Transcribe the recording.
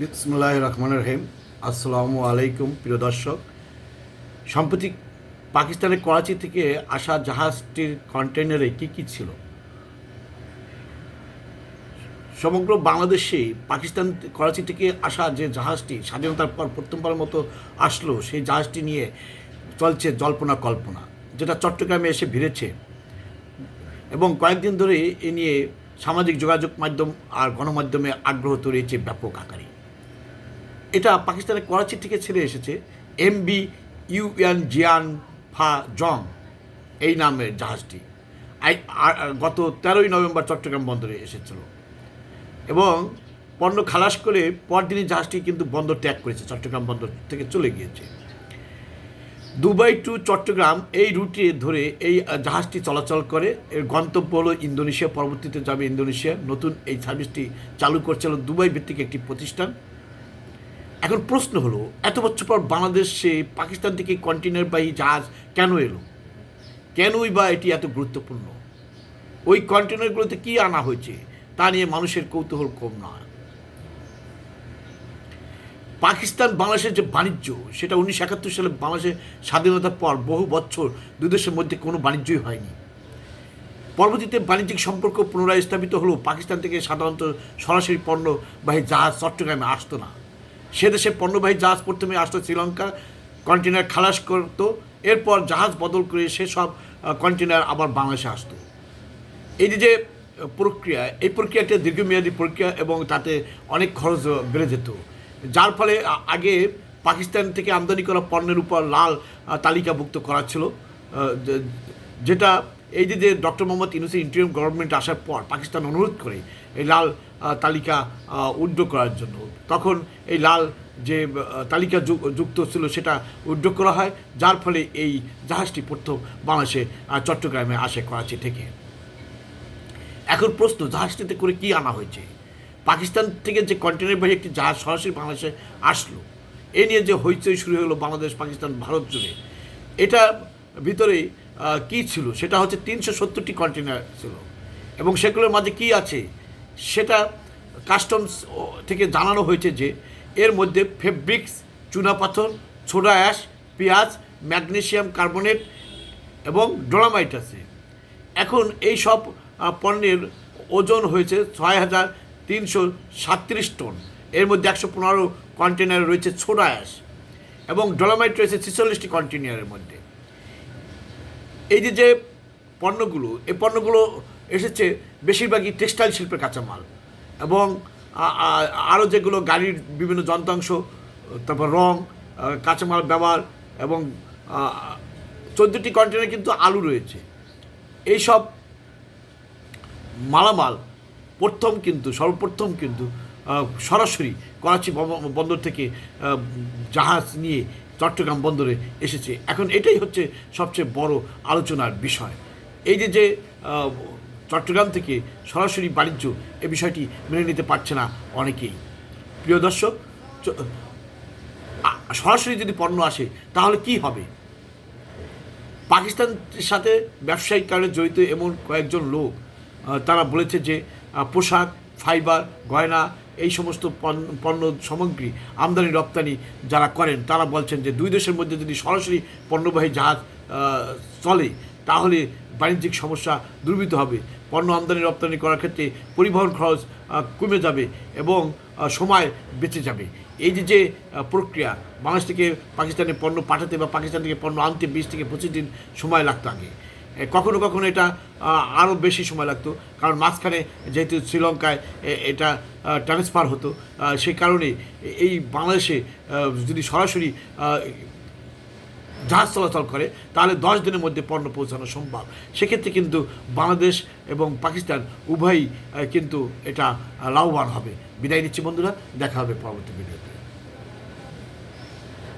বিসমুল্লাহ রহমান রহিম। আসসালামু আলাইকুম, প্রিয় দর্শক। সম্প্রতি পাকিস্তানের করাচি থেকে আসা জাহাজটির কন্টেনারে কী কী ছিল? সমগ্র বাংলাদেশে পাকিস্তান করাচি থেকে আসা যে জাহাজটি স্বাধীনতার পর প্রথমবারের মতো আসলো, সেই জাহাজটি নিয়ে চলছে জল্পনা কল্পনা, যেটা চট্টগ্রামে এসে ভিড়েছে। এবং কয়েকদিন ধরে এ নিয়ে সামাজিক যোগাযোগ মাধ্যম আর গণমাধ্যমে আগ্রহ তৈরিয়েছে ব্যাপক আকারে। এটা পাকিস্তানের করাচি থেকে ছেড়ে এসেছে এমবি ইউএন জিয়ান ফা জং এই নামের জাহাজটি। গত তেরোই নভেম্বর চট্টগ্রাম বন্দরে এসেছিল। এবং পণ্য খালাস করে পরদিনই জাহাজটি কিন্তু বন্দর ত্যাগ করেছে, চট্টগ্রাম বন্দর থেকে চলে গিয়েছে। দুবাই টু চট্টগ্রাম এই রুটে ধরে এই জাহাজটি চলাচল করে। এর গন্তব্য হলো ইন্দোনেশিয়া, পরবর্তীতে যাবে ইন্দোনেশিয়া। নতুন এই সার্ভিসটি চালু করছিল দুবাই ভিত্তিক একটি প্রতিষ্ঠান। এখন প্রশ্ন হলো, এত বছর পর বাংলাদেশে পাকিস্তান থেকে কন্টেনারবাহী জাহাজ কেন এলো? কেনই বা এটি এত গুরুত্বপূর্ণ? ওই কন্টেনারগুলোতে কি আনা হয়েছে? তা নিয়ে মানুষের কৌতূহল কম নয়। পাকিস্তান বাংলাদেশের যে বাণিজ্য, সেটা উনিশশো একাত্তর সালে বাংলাদেশের স্বাধীনতার পর বহু বছর দুই দেশের মধ্যে কোনো বাণিজ্যই হয়নি। পরবর্তীতে বাণিজ্যিক সম্পর্ক পুনরায় স্থাপিত হলেও পাকিস্তান থেকে সাধারণত সরাসরি পণ্য পণ্যবাহী জাহাজ চট্টগ্রামে আসতো না। সে দেশে পণ্যবাহী জাহাজ প্রথমে আসতো শ্রীলঙ্কা কন্টেনার খালাস করতো, এরপর জাহাজ বদল করে সেসব কন্টেনার আবার বাংলাদেশে আসতো। এই যে প্রক্রিয়া, এই প্রক্রিয়াটা দীর্ঘমেয়াদী প্রক্রিয়া এবং তাতে অনেক খরচ বেড়ে যেত। যার ফলে আগে পাকিস্তান থেকে আমদানি করা পণ্যের উপর লাল তালিকাভুক্ত করা ছিল। যেটা, এই যে ডক্টর মোহাম্মদ ইউনুসের ইন্টারিয়াম গভর্নমেন্ট আসার পর পাকিস্তান অনুরোধ করে এই লাল তালিকা উড্ড করার জন্য। তখন এই লাল যে তালিকা যুক্ত ছিল সেটা উড্ড করা হয়, যার ফলে এই জাহাজটি প্রথম বাংলাদেশে চট্টগ্রামে আসে করাচি থেকে। এখন প্রশ্ন, জাহাজটিতে করে কি আনা হয়েছে? পাকিস্তান থেকে যে কন্টেনার বাহী একটি জাহাজ সরাসরি বাংলাদেশে আসলো, এ নিয়ে যে হইচই শুরু হলো বাংলাদেশ, পাকিস্তান, ভারত জুড়ে, এটা ভিতরে কি ছিল? সেটা হচ্ছে তিনশো সত্তরটি কন্টেনার ছিল। এবং সেগুলোর মাঝে কি আছে? সেটা কাস্টমস থেকে জানানো হয়েছে যে এর মধ্যে ফেব্রিক্স চুনাপাথর ছোডা অ্যাশ, পেঁয়াজ ম্যাগনেসিয়াম কার্বনেট এবং ডোলামাইট আছে। এখন এই সব পণ্যের ওজন হয়েছে ছয় হাজার তিনশো সাতত্রিশ টন। এর মধ্যে একশো পনেরো কন্টেনার রয়েছে ছোড়া অ্যাশ এবং ডলামাইট রয়েছে ছেচল্লিশটি কন্টেনারের মধ্যে। এই যে যে পণ্যগুলো, এই পণ্যগুলো এসেছে বেশিরভাগই টেক্সটাইল শিল্পের কাঁচামাল এবং আরও যেগুলো গাড়ির বিভিন্ন যন্ত্রাংশ, তারপর রং কাঁচামাল ব্যবহার এবং চোদ্দোটি কন্টেনার কিন্তু আলু রয়েছে। এইসব মালামাল প্রথম কিন্তু, সর্বপ্রথম কিন্তু সরাসরি করাচি বন্দর থেকে জাহাজ নিয়ে চট্টগ্রাম বন্দরে এসেছে। এখন এটাই হচ্ছে সবচেয়ে বড় আলোচনার বিষয়। এই যে যে চট্টগ্রাম থেকে সরাসরি বাণিজ্য এ বিষয়টি মেনে নিতে পারছে না অনেকেই। প্রিয় দর্শক সরাসরি যদি পণ্য আসে, তাহলে কি হবে? পাকিস্তানের সাথে ব্যবসায়িক কারণে জড়িত এমন কয়েকজন লোক তারা বলেছে যে পোশাক, ফাইবার, গয়না, এই সমস্ত পণ্য- সামগ্রী আমদানি, রপ্তানি যারা করেন, তারা বলছেন যে, দুই দেশের মধ্যে যদি সরাসরি পণ্যবাহী জাহাজ চলে, তাহলে বাণিজ্যিক সমস্যা দূরীভূত হবে। পণ্য আমদানি রপ্তানি করার ক্ষেত্রে পরিবহন খরচ কমে যাবে এবং সময় বেঁচে যাবে। এই যে যে প্রক্রিয়া, বাংলাদেশ থেকে পাকিস্তানে পণ্য পাঠাতে বা পাকিস্তান থেকে পণ্য আনতে বিশ থেকে পঁচিশ দিন সময় লাগতো আগে। কখনো কখনো এটা আরও বেশি সময় লাগতো, কারণ মাঝখানে যেহেতু শ্রীলঙ্কায় এটা ট্রান্সফার হতো সেই কারণে এই বাংলাদেশে যদি সরাসরি জাহাজ চলাচল করে, তাহলে দশ দিনের মধ্যে পণ্য পৌঁছানো সম্ভব। সেক্ষেত্রে কিন্তু বাংলাদেশ এবং পাকিস্তান উভয়ই কিন্তু এটা লাভবান হবে। বিদায় নিচ্ছি বন্ধুরা, দেখা হবে পরবর্তী ভিডিওতে।